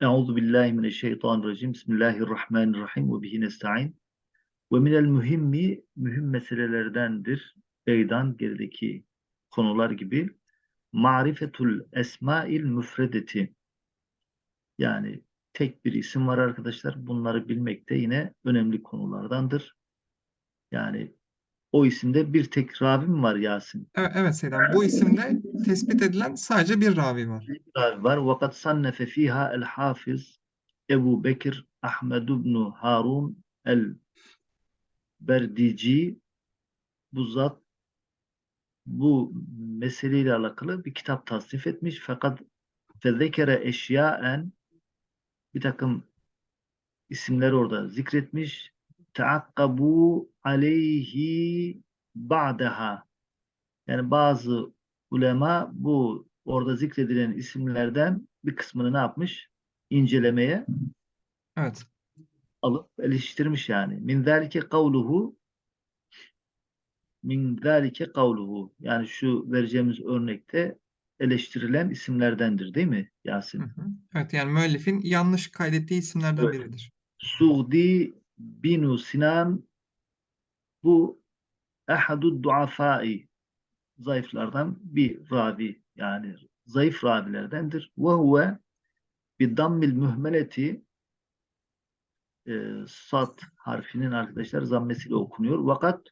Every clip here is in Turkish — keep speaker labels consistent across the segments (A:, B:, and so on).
A: Euzu billahi mineşşeytanirracim. Bismillahirrahmanirrahim ve bihi nestaîn. Ve minel mühimmi mühim meselelerdendir. Beydan gerideki konular gibi marifetul esmail müfredeti. Yani tek bir isim var arkadaşlar. Bunları bilmek de yine önemli konulardandır. Yani o isimde bir tek ravi mi var Yasin?
B: Evet, evet Seyyid abi. Bu isimde tespit edilen sadece bir ravi var.
A: Bir ravi var. وَقَدْ صَنَّفَ ف۪يهَا الْحَافِظ Ebu Bekir Ahmed ibn Harun el-Berdici bu zat bu meseleyle alakalı bir kitap tasnif etmiş fakat fezekere eşyaen bir takım isimler orada zikretmiş taakkabu aleyhi ba'daha yani bazı ulema bu orada zikredilen isimlerden bir kısmını ne yapmış? incelemeye
B: Evet.
A: alıp eleştirmiş yani. Min zalike kavluhu min zalike kavluhu yani şu vereceğimiz örnekte eleştirilen isimlerdendir değil mi Yasin?
B: Hı hı. Evet yani müellifin yanlış kaydettiği isimlerden
A: Evet.
B: biridir.
A: Suudi binu Sinan bu ehadu duafai zayıflardan bir ravi yani zayıf ravilerdendir. Ve huve bir dammil mühmeleti e, sat harfinin arkadaşlar zammesiyle okunuyor. Fakat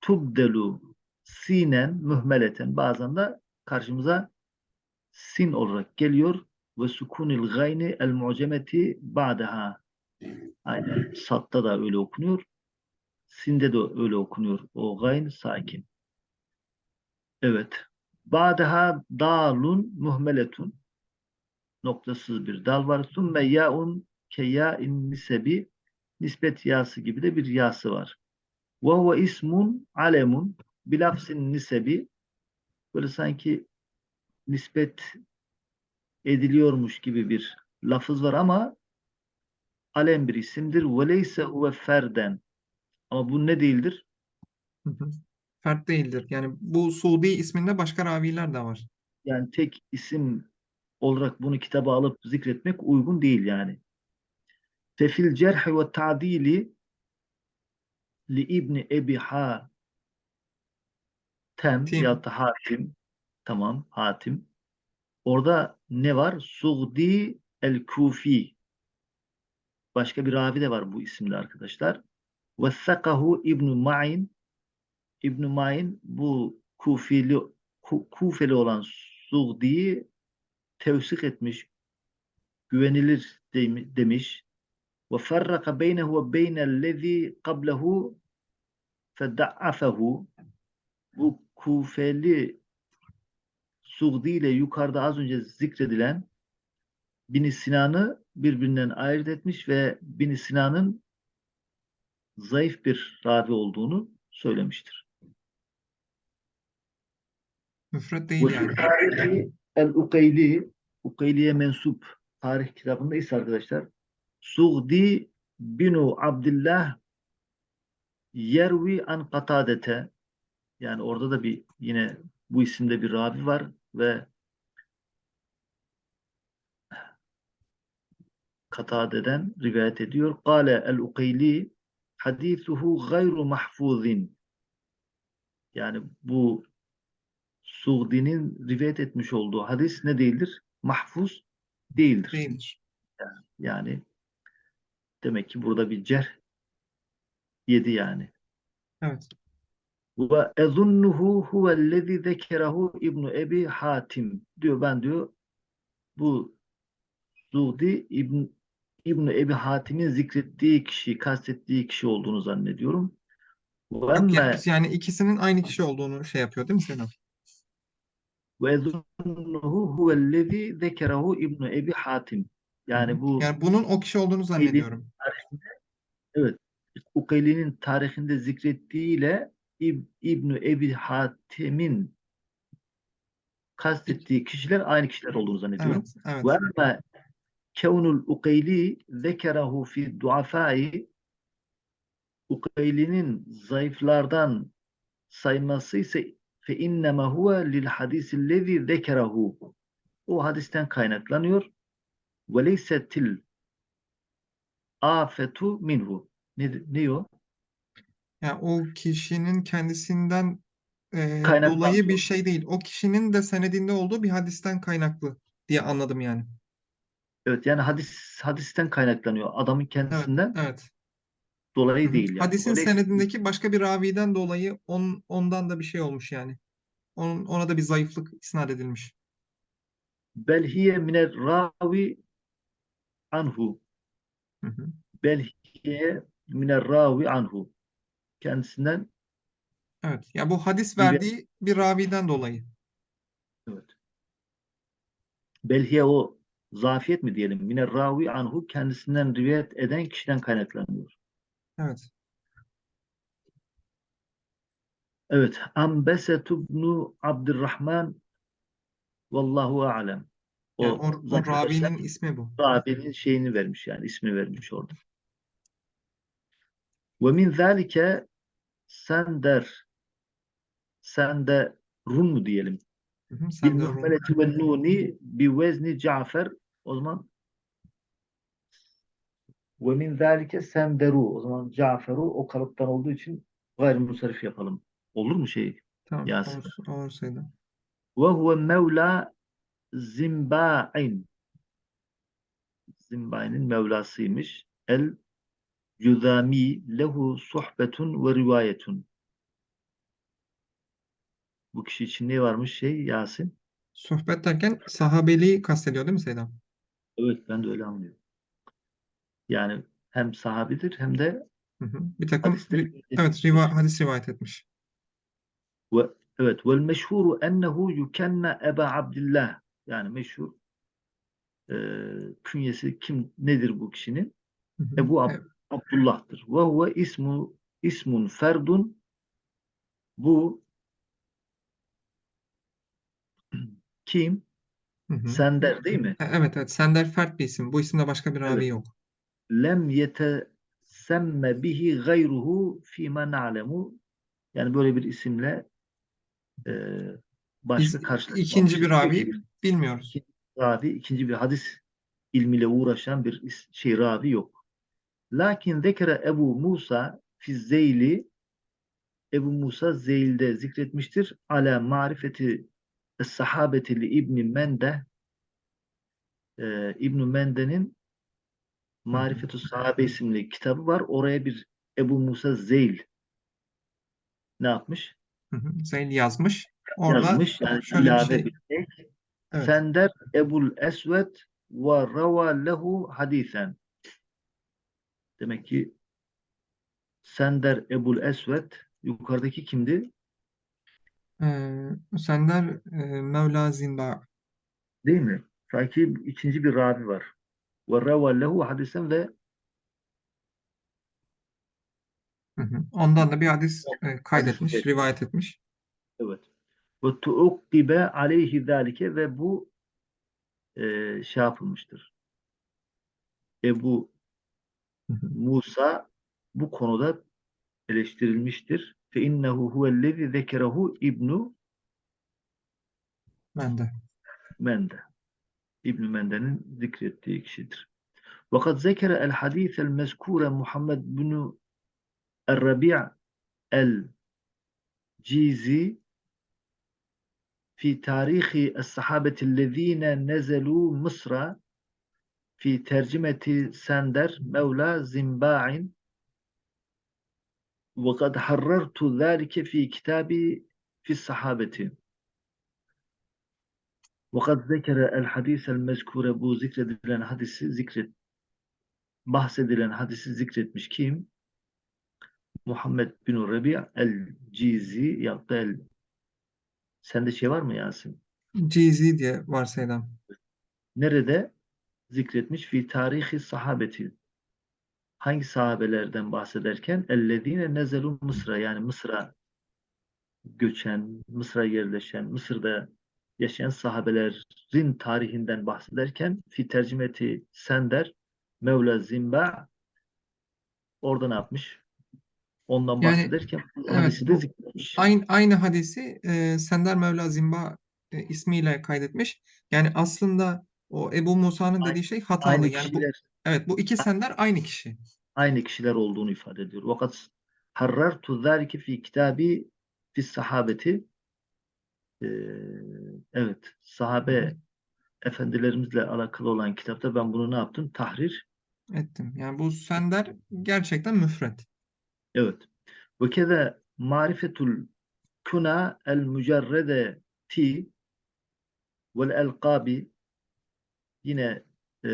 A: tubdelu sinen mühmeleten bazen de karşımıza sin olarak geliyor ve sukunil gayni el mucemeti ba'daha aynen satta da öyle okunuyor. Sinde de öyle okunuyor. O gayn sakin. Evet. Ba'daha dalun muhmeletun noktasız bir dal var. Sümme ya'un ke ya'in nisebi nispet yası gibi de bir yası var. Ve huve ismun alemun bilafsin nisebi böyle sanki nispet ediliyormuş gibi bir lafız var ama alem bir isimdir. Ve leyse huve ferden ama bu ne değildir?
B: Hı hı. Fert değildir. Yani bu Suudi isminde başka raviler de var.
A: Yani tek isim olarak bunu kitaba alıp zikretmek uygun değil yani. Fefil cerh ve ta'dili li İbni Ebi Hatem
B: Tim.
A: ya da Hatim tamam Hatim orada ne var? Sugdi el-Kufi başka bir ravi de var bu isimde arkadaşlar. Vessakahu İbn Ma'in. İbn Ma'in bu Kufili Ku- Kufeli olan Sugdi'yi tevsik etmiş güvenilir dem- demiş. Ve ferraka beynehu ve beynellezi qablehu fedda'afahu bu Kufeli Sugdi ile yukarıda az önce zikredilen bin Sinan'ı birbirinden ayırt etmiş ve bin Sinan'ın zayıf bir ravi olduğunu söylemiştir.
B: Müfret değil yani.
A: el-Ukeyli Ukeyli'ye mensup tarih kitabında ise arkadaşlar Sugdi binu Abdullah yervi an Katadete yani orada da bir yine bu isimde bir ravi var ve Katade'den rivayet ediyor. Kale el-Ukeyli hadisuhu gayru mahfuzin yani bu Sugdi'nin rivayet etmiş olduğu hadis ne değildir? Mahfuz değildir.
B: Değildir.
A: Yani demek ki burada bir cerh yedi yani.
B: Evet.
A: Ve ezunnuhu huvellezî zekerehu İbnu Ebi Hatim diyor ben diyor bu Sudi İbn İbnu Ebi Hatim'in zikrettiği kişi, kastettiği kişi olduğunu zannediyorum. Ve
B: Yok
A: emme
B: yani, ikisinin aynı kişi olduğunu şey yapıyor değil mi Selam?
A: ve ezunnuhu huvellezî zekerehu İbnu Ebi Hatim. Yani bu
B: Yani bunun o kişi olduğunu zannediyorum.
A: Evet. Ukeyli'nin tarihinde zikrettiğiyle İb İbn Ebi Hatim'in kastettiği kişiler aynı kişiler olduğunu zannediyorum.
B: Evet, evet.
A: Ve kevnul Ukeyli zekerahu fi duafai Ukeyli'nin zayıflardan sayması ise fe inneme huve lil hadisillezi zekerahu o hadisten kaynaklanıyor. Ve leysetil afetu minhu. Ne, ne o?
B: Yani o kişinin kendisinden e, dolayı bir şey değil. O kişinin de senedinde olduğu bir hadisten kaynaklı diye anladım yani.
A: Evet yani hadis hadisten kaynaklanıyor. Adamın kendisinden
B: evet.
A: dolayı
B: Hı hı.
A: değil yani.
B: Hadisin
A: leysetil-
B: senedindeki başka bir raviden dolayı on, ondan da bir şey olmuş yani. Onun, ona da bir zayıflık isnat edilmiş.
A: bel hiye miner ravi anhu.
B: Hı hı.
A: Bel hiye miner ravi anhu. Kendisinden
B: Evet. Ya bu hadis
A: Bir-
B: verdiği bir raviden dolayı.
A: evet. Bel hiye o zafiyet mi diyelim? Miner ravi anhu kendisinden rivayet eden kişiden kaynaklanıyor.
B: Evet.
A: Evet. Ambesetu ibnu Abdurrahman vallahu alem. O,
B: Yani o, o ravinin ismi bu.
A: Rabi'nin şeyini vermiş yani ismini vermiş orada. Ve min zalike sender sende run mu diyelim? Bil
B: Rum.
A: muhmeleti ve nuni bi vezni Cafer o zaman ve min zalike senderu o zaman Caferu o kalıptan olduğu için gayrimusarif yapalım. Olur mu şey?
B: Tamam.
A: Yasin.
B: Olur, olursaydı.
A: Ve huve mevla Zimba'in Zimba'inin mevlasıymış. El Cüzami lehu sohbetun ve rivayetun. Bu kişi için ne varmış şey Yasin?
B: Sohbet derken sahabeliği kastediyor değil mi Seydam?
A: Evet ben de öyle anlıyorum. Yani hem sahabidir hem de
B: Hı hı. Bir takım
A: hadiste
B: ri- evet riva hadis rivayet etmiş.
A: ve evet vel meşhuru ennehu yukenne Eba Abdillah yani meşhur e, künyesi kim nedir bu kişinin?
B: Hı hı.
A: Ebu Ab-
B: Evet.
A: Abdullah'tır. Ve huve ismu ismun ferdun bu kim?
B: Hı hı.
A: Sender değil mi?
B: Evet evet. Sender Fert bir isim. Bu isimde başka bir ravi
A: Evet.
B: yok.
A: lem yetesemme bihi gayruhu fîmâ na'lemu yani böyle bir isimle e, başka
B: Biz
A: karşılaşmamışız.
B: ikinci bir ravi bilmiyoruz.
A: ravi, ikinci bir hadis ilmiyle uğraşan bir şey ravi yok. Lakin zekere Ebu Musa fi Zeyli Ebu Musa Zeyl'de zikretmiştir. Ala marifeti sahabeti li İbni Mende e, İbn Mende'nin Marifetü Sahabe isimli kitabı var. Oraya bir Ebu Musa Zeyl ne yapmış?
B: Hı hı. Zeyn yazmış. Orada
A: Yazmış. Yani
B: şöyle bir
A: ilave
B: şey.
A: bir şey.
B: Evet.
A: Sender Ebul Esved ve rava lehu hadisen. Demek ki Sender Ebul Esved yukarıdaki kimdi?
B: Ee, Sender e, Mevla Zinba.
A: Değil mi? Sanki ikinci bir ravi var. Rava lehu hadisen ve
B: Hı hı. Ondan da bir hadis e, kaydetmiş,
A: Hadis-
B: rivayet etmiş.
A: evet. Ve tuukkibe aleyhi zalike ve bu e, şey yapılmıştır. Ebu
B: Hı hı.
A: Musa bu konuda eleştirilmiştir. Fe innehu huvellezi zekerehu İbnu
B: Ben de.
A: Mende. İbn Mende'nin zikrettiği kişidir. Vakat zekere el hadis el mezkure Muhammed bin el-Rabi' el-Cizi fi tarihi es-sahabeti lezine nezelu Mısra fi tercimeti Sender Mevla Zimba'in وقد حررت ذلك في كتابي في الصحابة وقد ذكر الحديث المذكور bu zikredilen hadisi zikret bahsedilen hadisi zikretmiş kim? Muhammed bin Rabi' el-Cizi ya da el sende şey var mı Yasin?
B: Cizi diye varsayılan.
A: Nerede zikretmiş? Fi tarihi sahabeti. Hangi sahabelerden bahsederken? Ellezine nezelu Mısır'a yani Mısır'a göçen, Mısır'a yerleşen, Mısır'da yaşayan sahabelerin tarihinden bahsederken fi tercümeti Sender Mevla Zimba orada ne yapmış? Ondan
B: Yani,
A: bahsederken bu
B: evet,
A: hadisi de zikretmiş.
B: Aynı, aynı hadisi e, Sender Mevla Zinba e, ismiyle kaydetmiş. Yani aslında o Ebu Musa'nın dediği şey hatalı.
A: Aynı
B: Yani bu
A: kişiler
B: evet bu iki sender aynı kişi.
A: aynı kişiler olduğunu ifade ediyor. Fakat harrartu zâlike fi kitabi fi sahabeti Ee, evet sahabe efendilerimizle alakalı olan kitapta ben bunu ne yaptım? Tahrir.
B: Ettim. Yani bu sender gerçekten müfret.
A: Evet. Ve keze marifetul kuna el mücerredeti vel elkabi yine e,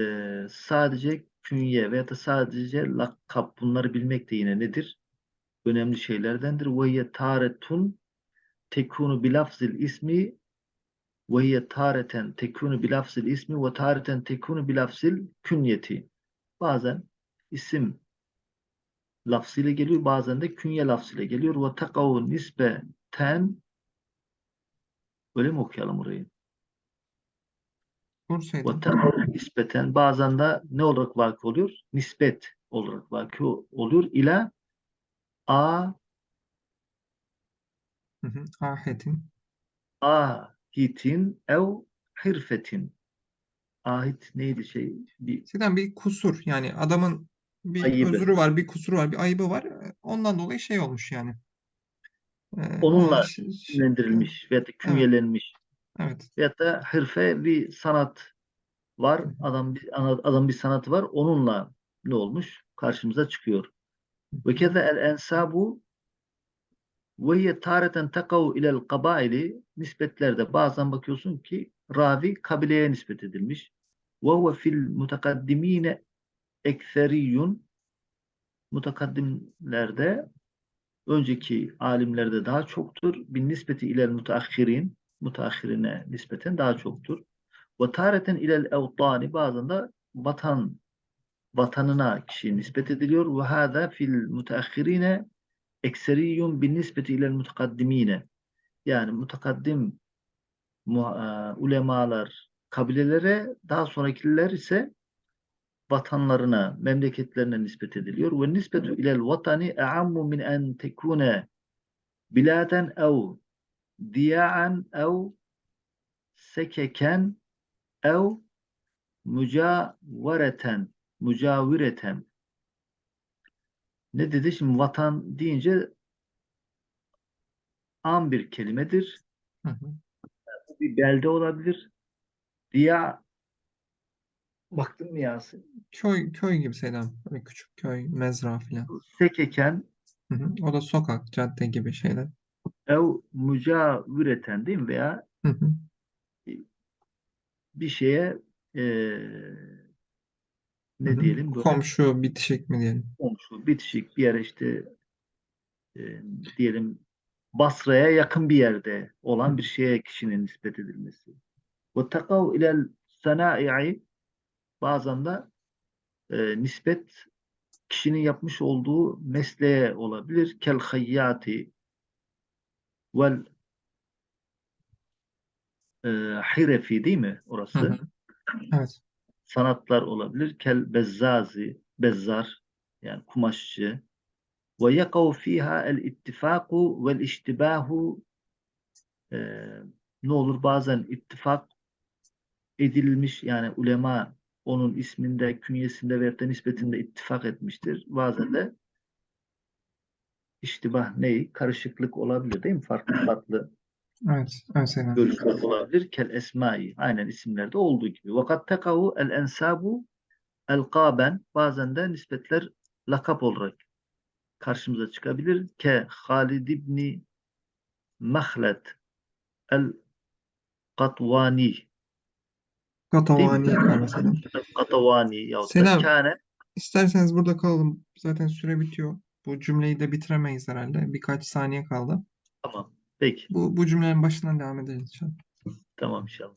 A: sadece künye veya da sadece lakap bunları bilmek de yine nedir? Önemli şeylerdendir. Ve taretun tekunu bilafzil ismi ve hiye tareten tekunu bilafzil ismi ve tareten tekunu bilafzil künyeti. Bazen isim lafzıyla geliyor, bazen de künye lafzıyla geliyor. Ve takavu nispeten öyle mi okuyalım orayı? Ve takavu nispeten bazen de ne olarak vakı oluyor? Nispet olarak vakı oluyor. İla a.
B: Ahetin.
A: ahitin ev hirfetin. Ahit neydi şey? Bir
B: Zaten bir kusur yani adamın bir
A: Ayıbı.
B: özrü var, bir kusuru var, bir ayıbı var. Ondan dolayı şey olmuş yani. Ee,
A: Onunla
B: ona ş- ş-
A: isimlendirilmiş veya da künyelenmiş.
B: Evet.
A: Veyahut da hırfe bir sanat var. Adam bir adam bir sanatı var. Onunla ne olmuş? Karşımıza çıkıyor. Ve keza el ensabu ve hiye tareten takav ilel kabaili nispetlerde bazen bakıyorsun ki ravi kabileye nispet edilmiş. Ve huve fil mutakaddimine ekseriyun mutakaddimlerde önceki alimlerde daha çoktur. Bin nispeti ilel mutaakhirin mutaahhirine nispeten daha çoktur. Ve tareten ilel evtani bazen de vatan vatanına kişi nispet ediliyor. Ve hâzâ fil mutaahhirine ekseriyun bin nispeti ilel mutakaddimine yani mutakaddim mu- e, ulemalar kabilelere daha sonrakiler ise vatanlarına, memleketlerine nispet ediliyor. Ve nispetu ilel vatani e'ammu min en tekune biladen ev diya'an ev sekeken ev mücavareten mücavireten ne dedi? Şimdi vatan deyince am bir kelimedir.
B: Hı hı.
A: Bir belde olabilir. Diya baktın mı Yasin?
B: Köy köy gibi Selam. Böyle küçük köy, mezra filan.
A: Sekeken
B: Hı hı. O da sokak, cadde gibi şeyler.
A: Ev mücavireten değil mi? Veya
B: Hı hı.
A: bir şeye eee, ne
B: Hı hı.
A: diyelim böyle
B: Komşu, bitişik mi diyelim.
A: komşu, bitişik bir yere işte eee, diyelim Basra'ya yakın bir yerde olan bir şeye kişinin nispet edilmesi. Ve takav ilel sanai'i bazen de eee, nispet kişinin yapmış olduğu mesleğe olabilir. Kel hayyati vel eee, hirefi değil mi
B: Hı
A: orası?
B: hı. Evet.
A: sanatlar olabilir. Kel bezzazi, bezzar yani kumaşçı. Ve yakav fiha el ittifaku vel iştibahu Ee, ne olur bazen ittifak edilmiş yani ulema onun isminde, künyesinde da nispetinde ittifak etmiştir. Bazen de iştibah neyi? Karışıklık olabilir değil mi? Farklı farklı
B: Evet. Evet
A: görüşler olabilir. Kel esmai. Aynen isimlerde olduğu gibi. Vakat tekavu el ensabu elkaben bazen de nispetler lakap olarak karşımıza çıkabilir. Ke Halid ibni Mahlet el Katvani
B: Katavani mesela.
A: El Katavani da
B: Selam.
A: Kâne
B: İsterseniz burada kalalım. Zaten süre bitiyor. Bu cümleyi de bitiremeyiz herhalde. Birkaç saniye kaldı.
A: tamam. Peki.
B: Bu, bu cümlenin başından devam edelim inşallah.
A: Tamam inşallah.